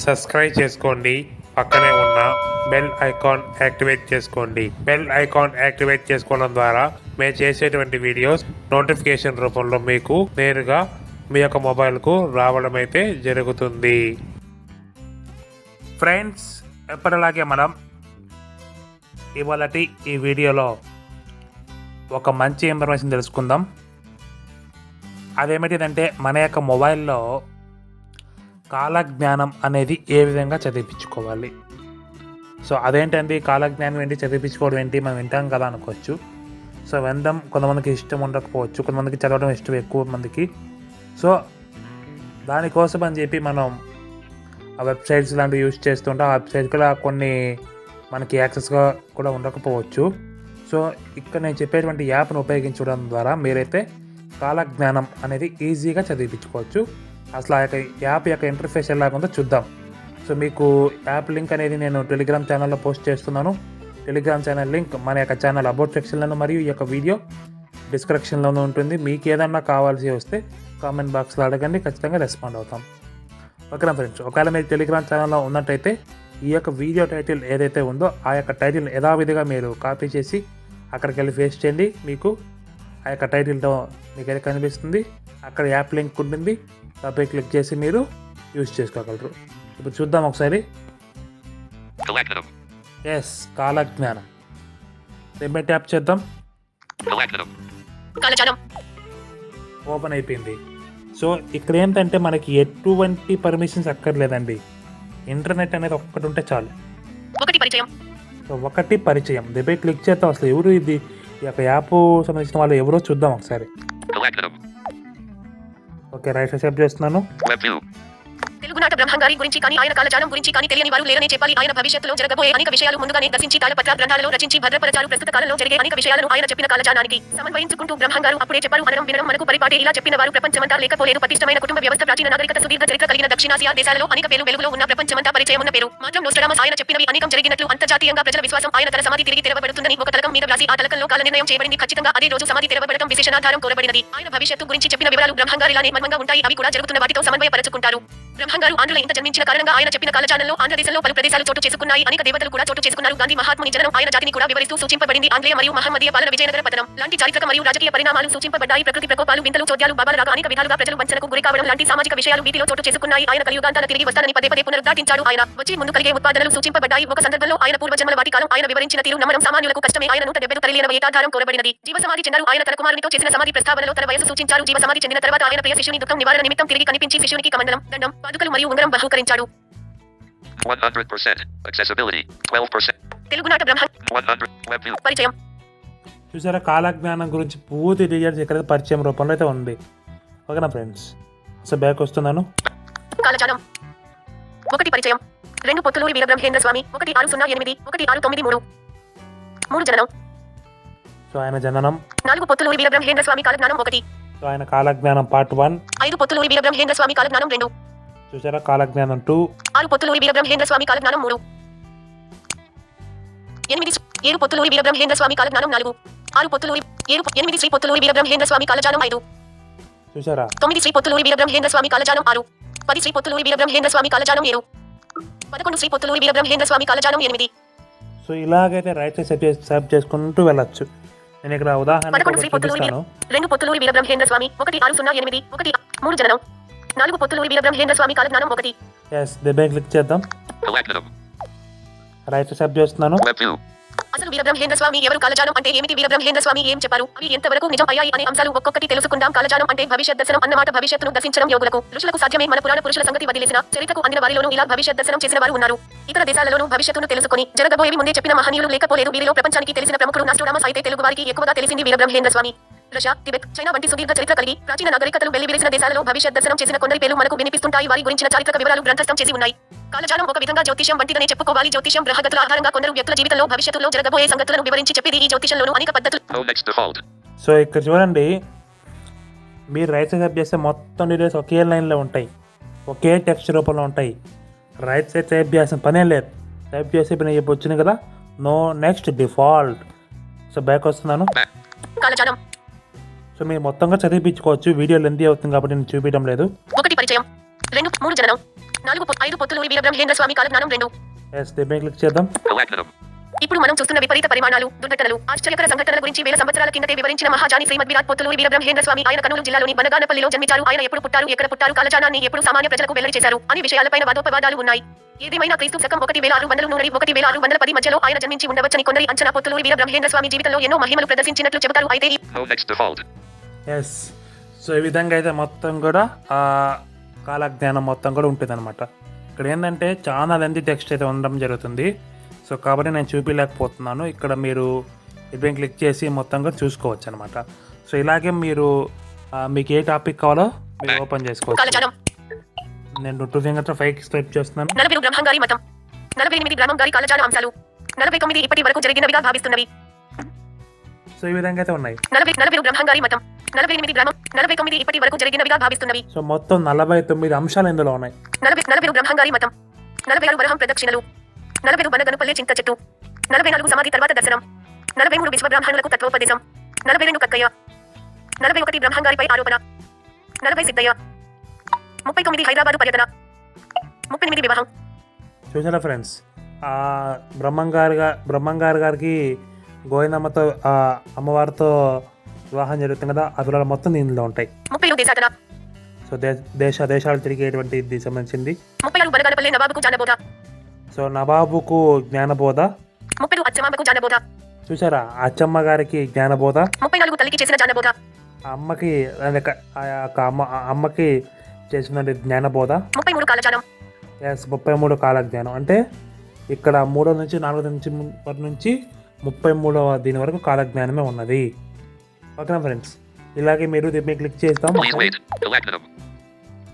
Subscribe చేసుకోండి. పక్కనే ఉన్న బెల్ ఐకాన్ యాక్టివేట్ చేసుకోండి. బెల్ ఐకాన్ యాక్టివేట్ చేసుకోవడం ద్వారా మేము చేసేటువంటి వీడియోస్ నోటిఫికేషన్ రూపంలో మీకు నేరుగా మీ యొక్క మొబైల్కు రావడం అయితే జరుగుతుంది. ఫ్రెండ్స్ ఎప్పటిలాగే మనం ఇవాళటి ఈ వీడియోలో ఒక మంచి ఇన్ఫర్మేషన్ తెలుసుకుందాం. అదేమిటిదంటే మన యొక్క మొబైల్లో కాలజ్ఞానం అనేది ఏ విధంగా చదివించుకోవాలి? సో అదేంటండి కాలజ్ఞానం ఏంటి? చదివించుకోవడం ఏంటి? మనం వింటాం కదా అనుకోవచ్చు. సో వినడం కొంతమందికి ఇష్టం ఉండకపోవచ్చు. కొంతమందికి చదవడం ఇష్టం ఎక్కువ మందికి. సో దానికోసం అని చెప్పి మనం ఆ వెబ్సైట్స్ లాంటివి యూజ్ చేస్తుంటే ఆ వెబ్సైట్ కూడా కొన్ని మనకి యాక్సెస్గా కూడా ఉండకపోవచ్చు. సో ఇక్కడ నేను చెప్పేటువంటి యాప్ను ఉపయోగించడం ద్వారా మీరైతే కాలజ్ఞానం అనేది ఈజీగా చదివించుకోవచ్చు. అసలు ఆ యొక్క యాప్ యొక్క ఇంటర్ఫేస్ ఎలాగ ఉందో చూద్దాం. సో మీకు యాప్ లింక్ అనేది నేను టెలిగ్రామ్ ఛానల్లో పోస్ట్ చేస్తున్నాను. టెలిగ్రామ్ ఛానల్ లింక్ మన యొక్క ఛానల్ అబౌట్ సెక్షన్లోను మరియు ఈ యొక్క వీడియో డిస్క్రిప్షన్లోనూ ఉంటుంది. మీకు ఏదన్నా కావాల్సి వస్తే కామెంట్ బాక్స్లో అడగండి ఖచ్చితంగా రెస్పాండ్ అవుతాం. ఓకేనా ఫ్రెండ్స్ ఒకవేళ మీరు టెలిగ్రామ్ ఛానల్లో ఉన్నట్టయితే ఈ యొక్క వీడియో టైటిల్ ఏదైతే ఉందో ఆ యొక్క టైటిల్ యథావిధిగా మీరు కాపీ చేసి అక్కడికి వెళ్ళి ఫేస్ చేయండి. మీకు ఆ యొక్క టైటిల్తో మీకు అయితే కనిపిస్తుంది. అక్కడ యాప్ లింక్ ఉంటుంది. దానిపై క్లిక్ చేసి మీరు యూజ్ చేసుకోగలరు. ఇప్పుడు చూద్దాం ఒకసారి. ఎస్ కాలజ్ఞానం దీనిపై ట్యాప్ చేద్దాం. ఓపెన్ అయిపోయింది. సో ఇక్కడ ఏంటంటే మనకి ఎటువంటి పర్మిషన్స్ అక్కర్లేదండి. ఇంటర్నెట్ అనేది ఒక్కటి ఉంటే చాలు. ఒకటి పరిచయం. సో ఒకటి పరిచయం. క్లిక్ చేద్దాం. అసలు ఎవరు ఇది? ఈ యొక్క యాప్ సంబంధించిన వాళ్ళు ఎవరో చూద్దాం ఒకసారి. ఓకే రైట్ సెప్ చేస్తున్నాను. తెలుగునాట బ్రహ్మంగారి గురించి కానీ ఆయన కాలచారం గురించి కానీ తెలియని వారు లేరనే చెప్పాలి. ఆయన భవిష్యత్తులో జరగబోయే అనేక విషయాలు ముందుగానే దర్శించి తాళపత్ర గ్రంథాలలో రచించి భద్రపరచారు. ప్రస్తుత కాలంలో జరిగే అనేక విషయాలను ఆయన చెప్పిన కాలచారానికి సమన్వయించుకుంటూ బ్రహ్మంగారు అప్పుడే చెప్పారు. అనడం వినడం మనకు పరిపాటి ఇలా చెప్పిన వారు ప్రపంచమంతా లేకపోలేదు. పటిష్టమైన కుటుంబ వ్యవస్థ ప్రాచీన నాగరికత సుదీర్ఘ చరిత్ర కలిగిన దక్షిణాసియా దేశాలలో అనేక పేరు వెలుగులో ఉన్న ప్రపంచమంతా పరిచయం ఉన్న పేరు. మాత్రం నోస్టరామస్ ఆయన చెప్పినవి అనేకం జరిగినట్లు అంతర్జాతీయంగా ప్రజల విశ్వాసం ఆయన తన సమాధి తిరిగి తెరవబడుతుందని ఒక తలకం మీద రాసి ఆ తలకంలో కాల నిర్ణయం చేయబడింది. ఖచ్చితంగా అదే రోజు సమాధి తెరవబడటం విశేషణాధారం కోరబడినది. ఆయన భవిష్యత్తు గురించి చెప్పిన వివరాలు బ్రహ్మంగారిలానే మర్మంగా ఉంటాయి. అవి కూడా జరుగుతున్న వాటితో సమన్వయపరచుకుంటారు. బ్రహ్మంగారు ఆంధ్రుల ఇంత జన్మించిన కారణంగా ఆయన చెప్పిన కాలచానంలో ఆంధ్రదేశంలో పలు ప్రదేశాలు చోటు చేసుకున్నాయి. అనేక దేవతలు కూడా చోటు చేసుకున్నారు. గాంధీ మహాత్ముని జనం ఆయన జాతిని కూడా వివరిస్తూ సూచింపబడింది. ఆంగ్లేయ మరియు మహమ్మదీయ పాలన విజయనగర పతనం. లాంటి చారిత్రక మరియు రాజకీయ పరిణామాలు సూచింపబడ్డాయి. ప్రకృతి ప్రకోపాలు వింతలు చోద్యాలు బాబాల రాగా అనేక విధాలుగా ప్రజలు వంచనకు గురి కావడం లాంటి సామాజిక విషయాలు వీటిలో చోటు చేసుకున్నాయి. ఆయన కలియుగాంతాన తిరిగి వస్తానని పదే పదే పునరుద్ఘాటించాడు ఆయన. వచ్చి ముందు కలిగే ఉత్పాదనలు సూచింపబడ్డాయి. ఒక సందర్భంలో ఆయన పూర్వజన్మల వాటి కాలం ఆయన వివరించిన తీరు నమ్మడం సామాన్యులకు కష్టమే. ఆయన నూట డెబ్బై తరలిన ఏకాధారం కోరబడినది. జీవ సమాధి చెందారు. ఆయన తన కుమారునితో చేసిన సమాధి ప్రస్తావనలో తన వయసు సూచించారు. జీవ సమాధి చెందిన తర్వాత ఆయన ప్రియ శిష్యుని దుఃఖం నివారణ నిమిత్తం తిరిగి కనిపించి శిష్యునికి కమండలం దండం పాదుకలు మరియు ఉంగరం బహుకరించాడు. 100%. Accessibility. 12%. తెలుగునాట బ్రహ్మ 100. Web view. పరిచయం. చూసారా కాలజ్ఞానం గురించి పూర్తి డీటెయిల్స్ ఇక్కడ పరిచయం రూపంలో అయితే ఉంది. ఓకేనా ఫ్రెండ్స్ సో బ్యాక్ వస్తున్నాను. కాలజాలం ఒకటి పరిచయం. రెండు పొత్తులూరి వీరబ్రహ్మేంద్ర స్వామి. ఒకటి ఆరు సున్నా ఎనిమిది. ఒకటి ఆరు తొమ్మిది మూడు. మూడు జననం. సో ఆయన జననం. నాలుగు పొత్తులూరి వీరబ్రహ్మేంద్ర స్వామి కాలజ్ఞానం ఒకటి. సో ఆయన కాలజ్ఞానం పార్ట్ వన్ ఐదు పొత్తులూరి వీరబ్రహ్మేంద్ర స్వామి కాలజ్ఞానం రెండు. చూసారా? కాలజ్ఞానం టూ. ఆరు పొత్తులూరి వీరబ్రహ్మేంద్ర స్వామి కాలజ్ఞానం మూడు. ఎనిమిది ఏడు పొత్తులూరి వీరబ్రహ్మేంద్ర స్వామి కాలజ్ఞానం నాలుగు. ఆరు పొత్తులూరి ఏడు ఎనిమిది శ్రీ పొత్తులూరి వీరబ్రహ్మేంద్ర స్వామి కాలజానం ఐదు. చూసారా? తొమ్మిది శ్రీ పొత్తులూరి వీరబ్రహ్మేంద్ర స్వామి కాలజానం ఆరు. పది శ్రీ పొత్తులూరి వీరబ్రహ్మేంద్ర స్వామి కాలజానం ఏడు. పదకొండు శ్రీ పొత్తులూరి వీరబ్రహ్మేంద్ర స్వామి కాలజానం ఎనిమిది. సో ఇలాగైతే రైట్ సైడ్ సెట్ చేసుకుంటూ వెళ్ళొచ్చు. నేను ఇక్కడ ఉదాహరణ పొత్తులూరి రెండు పొత్తులూరి వీరబ్రహ్మేంద్ర స్వామి ఒకటి ఆరు సున్నా ఎనిమిది ఒకటి మూడు జననం. నాలుగు పొత్తులూరి వీరబ్రహ్మేంద్ర స్వామి కాలజ్ఞానం ఒకటి. ఎస్ దిబ్బే క్లిక్ చేద్దాం. రైట్ సెట్ చేస్తున్నాను. అసలు వీరబ్రహ్మేంద్ర స్వామి ఎవరు కాలజానం అంటే ఏమిటి? వీరబ్రహ్మేంద్ర స్వామి ఏం చెప్పారు? అవి ఎంతవరకు నిజం? అయ్యాయి అనే అంశాలు ఒక్కొక్కటి తెలుసుకుందాం. కాలజానం అంటే భవిష్యత్ దర్శనం అన్నమాట. భవిష్యత్తును దర్శించడం యోగులకు. ఋషులకు సాధ్యమే. మన పురాణ పురుషుల సంగతి వదిలేసిన చరిత్రకు అందిన వారిలోనూ ఇలా భవిష్యత్ దర్శనం చేసిన వారు ఉన్నారు. ఇతర దేశాలలోనూ భవిష్యత్తును తెలుసుకొని జరగబోయేవి ముందే చెప్పిన మహనీయులు లేకపోలేదు. వీరిలో ప్రపంచానికి తెలిసిన ప్రముఖులు నాస్ట్రోడామస్ అయితే తెలుగు వారికి ఎక్కువగా తెలిసింది Veerabrahmendra Swami. Russia Tibet China వంటి సుదీర్ఘ చరిత్ర కలిగి ప్రాచీన నాగరికతలు వెల్లివిరిసిన దేశాలలో భవిష్యత్ దర్శనం చేసిన కొందరి పేర్లు మనకు వినిపిస్తుంటాయి. వారి గురించిన చారిత్రక వివరాలు గ్రంథస్థం చేసి ఉన్నాయి. కాలజాలం ఒక విధంగా జ్యోతిషం వంటిదనే చెప్పుకోవాలి. జ్యోతిషం గ్రహగతుల ఆధారంగా కొందరు వ్యక్తుల జీవితంలో భవిష్యత్తులో జరగబోయే సంగతులను వివరించి చెప్పేది ఈ జ్యోతిషంలోను అనేక పద్ధతులు. సో ఇక్కడ చూడండి మీరు రైట్ సైడ్ చేస్తే మొత్తం డీటెయిల్స్ ఒకే లైన్లో ఉంటాయి. ఒకే టెక్స్ట్ రూపంలో ఉంటాయి. రైట్ సైడ్ టైప్ చేయాల్సిన పనే లేదు. టైప్ చేసి ఇప్పుడు వచ్చింది కదా. No next default so back వస్తున్నాను. కాలజాలం. సో మీరు మొత్తంగా చదివించుకోవచ్చు వీడియో లెంతీ అవుతుంది కాబట్టి నేను చూపించడం లేదు. ఒకటి పరిచయం. రెండు మూడు జననం. నాలుగు ఐదు పొత్తులు. వీరబ్రహ్మేంద్ర స్వామి కాలజ్ఞానం రెండు. ఎస్ దీని క్లిక్ చేద్దాం. ఇప్పుడు మనం చూస్తున్న విపరీత పరిమాణాలు దుర్ఘటనలు ఆశ్చర్యకర సంఘటనల గురించి వేల సంవత్సరాల కిందటే వివరించిన మహాజాని శ్రీమద్ విరాట్ పొత్తులు వీరబ్రహ్మేంద్ర స్వామి ఆయన కర్నూలు జిల్లాలోని బనగానపల్లిలో జన్మించారు. ఆయన ఎప్పుడు పుట్టారు ఎక్కడ పుట్టారు కాలజానాన్ని ఎప్పుడు సామాన్య ప్రజలకు వెల్లడి చేశారు అనే విషయాలపైన వాదోపవాదాలు ఉన్నాయి. ఏదేమైనా క్రీస్తు శకం ఒకటి వేల ఆరు వందల నూనె ఒకటి వేల ఆరు వందల పది మధ్యలో ఆయన జన్మించి ఉండవచ్చని కొందరి అంచనా పొత్తులు వీరబ్రహ్మేంద్ర స్వామి జీవితంలో ఎన్నో మహిమలు ప్రదర్శించినట్లు చెబుతారు. అయితే. ఎస్ సో ఈ విధంగా అయితే మొత్తం కూడా ఆ కాలజ్ఞానం మొత్తం కూడా ఉంటుంది అనమాట ఇక్కడ ఏంటంటే చాలా లెంత్ టెక్స్ట్ అయితే ఉండడం జరుగుతుంది. సో కాబట్టి నేను చూపించలేకపోతున్నాను ఇక్కడ మీరు ఇప్పుడు క్లిక్ చేసి మొత్తం కూడా చూసుకోవచ్చు అనమాట సో ఇలాగే మీరు మీకు ఏ టాపిక్ కావాలో మీరు ఓపెన్ చేసుకోవచ్చు. నేను టూ ఫింగర్ ఫైవ్ స్టైప్ చేస్తున్నాను. నలభై బ్రహ్మంగారి మతం. నలభై ఎనిమిది గ్రామం గారి కాలజాన అంశాలు. నలభై తొమ్మిది ఇప్పటి వరకు జరిగినవిగా భావిస్తున్నవి. సో ఈ విధంగా అయితే ఉన్నాయి. నలభై నలభై బ్రహ్మంగారి మతం. నలభై ఎనిమిది గ్రామం నలభై తొమ్మిది ఇప్పటి వరకు జరిగినవిగా భావిస్తున్నవి. సో మొత్తం నలభై తొమ్మిది అంశాలు ఇందులో ఉన్నాయి. నలభై నలభై బ్రహ్మంగారి మతం. నలభై ఆరు వరహం ప్రదక్షిణలు. నలభై బనగనుపల్లి చింత చెట్టు. నలభై నాలుగు సమాధి తర్వాత దర్శనం. నలభై మూడు విశ్వ బ్రాహ్మణులకు తత్వోపదేశం. నలభై రెండు కక్కయ్య. నలభై ఒకటి బ్రహ్మంగారిపై ఆరోపణ. నలభై సిద్ధయ్య. ముప్పై తొమ్మిది హైదరాబాదు పర్యటన. ముప్పై ఎనిమిది వివాహం. చూసారా ఫ్రెండ్స్? ఆ బ్రహ్మంగారు బ్రహ్మంగారు గారికి గోవిందమ్మతో అమ్మవారితో వివాహం జరుగుతుంది కదా ఆ వివరాలు మొత్తం దీనిలో ఉంటాయి. ముప్పై ఏడు దేశాటన సో దేశ దేశాలు తిరిగేటువంటి సంబంధించింది. ముప్పై ఆరు బనగనపల్లి నవాబుకు జానబోధ. సో నవాబుకు జ్ఞానబోధ? ముప్పై చూసారా అచ్చమ్మ గారికి జ్ఞానబోధ? ముప్పై నాలుగు తల్లికి చేసిన జానబోధ ఆ అమ్మకి అదే క- ఆ యొక్క అమ్మ ఆ అమ్మకి చేసినటువంటి జ్ఞానబోధ? ముప్పై మూడు ఎస్ ముప్పై మూడు కాల జ్ఞానం అంటే ఇక్కడ మూడో నుంచి నాలుగో నుంచి నుంచి ముప్పై మూడవ దీని వరకు కాల జ్ఞానమే ఉన్నది. ఓకేనా ఫ్రెండ్స్ ఇలాగే మీరు దీన్ని క్లిక్ చేస్తాం.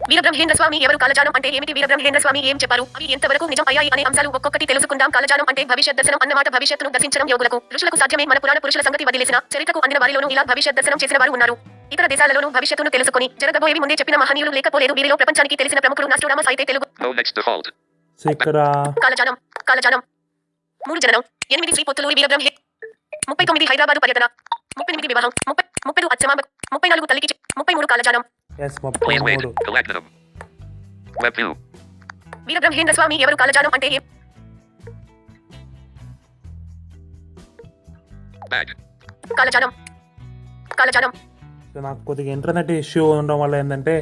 వీరబ్రహ్మేంద్ర స్వామి ఎవరు కాలజానం అంటే ఏమిటి? వీరబ్రహ్మేంద్ర స్వామి ఏం చెప్పారు? అవి ఎంతవరకు నిజం? అయ్యాయి అనే అంశాలు ఒక్కొక్కటి తెలుసుకుందాం. కాలజానం అంటే భవిష్యత్ దర్శనం అన్నమాట భవిష్యత్తును దర్శించడం యోగులకు. ఋషులకు సాధ్యమే. మన పురాణ పురుషుల సంగతి వదిలేసిన చరిత్రకు అందిన వారిలోనూ ఇలా భవిష్యత్ దర్శనం చేసిన వారు ఉన్నారు. ఇతర దేశాలలోనూ భవిష్యత్తును తెలుసుకుని జరగబోయేవి ముందే చెప్పిన మహనీయులు లేకపోలేదు. వీరిలో ప్రపంచానికి తెలిసిన ప్రముఖులు నస్టుడామస్ అయితే తెలుగు. కాలజానం కాలజానం మూడు జననం ఎనిమిది శ్రీ పొత్తులు వీరబ్రహ్మే. ముప్పై తొమ్మిది హైదరాబాదు పర్యటన. ముప్పై ఎనిమిది వివాహం. ముప్పై ముప్పై అచ్చమాంబ ముప్పై నాలుగు తల్లికి చి- ముప్పై మూడు కాలజానం ఎస్ ముప్పై. మూడు. వీరబ్రహ్మేంద్ర స్వామి ఎవరు కాలజానం అంటే నాకు కొద్దిగా ఇంటర్నెట్ ఇష్యూ ఉండడం వల్ల ఏంటంటే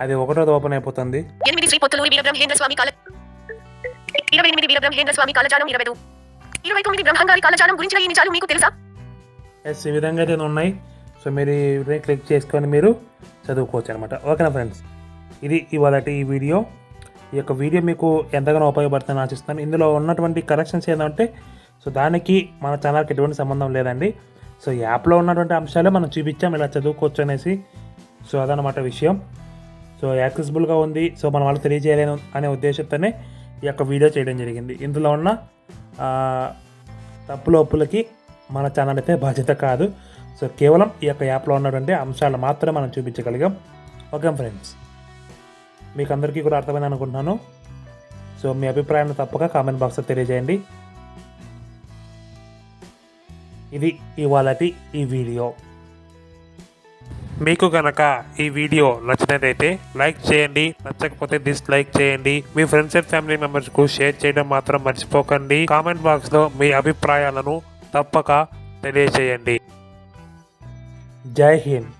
అది ఒకటోది ఓపెన్ అయిపోతుంది. ఎనిమిది శ్రీ పొత్తులు వీరబ్రహ్మేంద్ర స్వామి కాల ఇరవై ఎనిమిది వీరబ్రహ్మేంద్ర స్వామి కాలజానం ఇరవై ఐదు ఇరవై తొమ్మిది బ్రహ్మంగారి గురించిన ఈ నిజాలు మీకు తెలుసా? ఎస్ ఈ విధంగా అయితే ఉన్నాయి. సో మీరు ఇవి క్లిక్ చేసుకొని మీరు చదువుకోవచ్చు అనమాట ఓకేనా ఫ్రెండ్స్? ఇది ఇవాళ ఈ వీడియో. ఈ యొక్క వీడియో మీకు ఎంతగానో ఉపయోగపడుతుందని ఆశిస్తాను ఇందులో ఉన్నటువంటి కరెక్షన్స్ ఏంటంటే సో దానికి మన ఛానల్కి ఎటువంటి సంబంధం లేదండి. సో ఈ యాప్లో ఉన్నటువంటి అంశాలే మనం చూపించాం ఇలా చదువుకోవచ్చు అనేసి. సో అదనమాట విషయం. సో యాక్సెసిబుల్గా ఉంది. సో మనం వాళ్ళు తెలియజేయలేను అనే ఉద్దేశంతోనే ఈ యొక్క వీడియో చేయడం జరిగింది. ఇందులో ఉన్న ఆ, తప్పుల ఒప్పులకి మన ఛానల్ అయితే బాధ్యత కాదు. సో కేవలం ఈ యొక్క యాప్లో ఉన్నటువంటి అంశాలు మాత్రమే మనం చూపించగలిగాం. ఓకే ఫ్రెండ్స్ మీకు అందరికీ కూడా అర్థమైంది అనుకుంటున్నాను. సో మీ అభిప్రాయాన్ని తప్పక కామెంట్ బాక్స్లో తెలియజేయండి. ఇది ఇవాళటి ఈ వీడియో. మీకు కనుక ఈ వీడియో నచ్చినట్లయితే లైక్ చేయండి నచ్చకపోతే డిస్లైక్ చేయండి. మీ ఫ్రెండ్స్ అండ్ ఫ్యామిలీ మెంబర్స్కు షేర్ చేయడం మాత్రం మర్చిపోకండి. కామెంట్ బాక్స్లో మీ అభిప్రాయాలను తప్పక తెలియజేయండి. জয় হিন্দ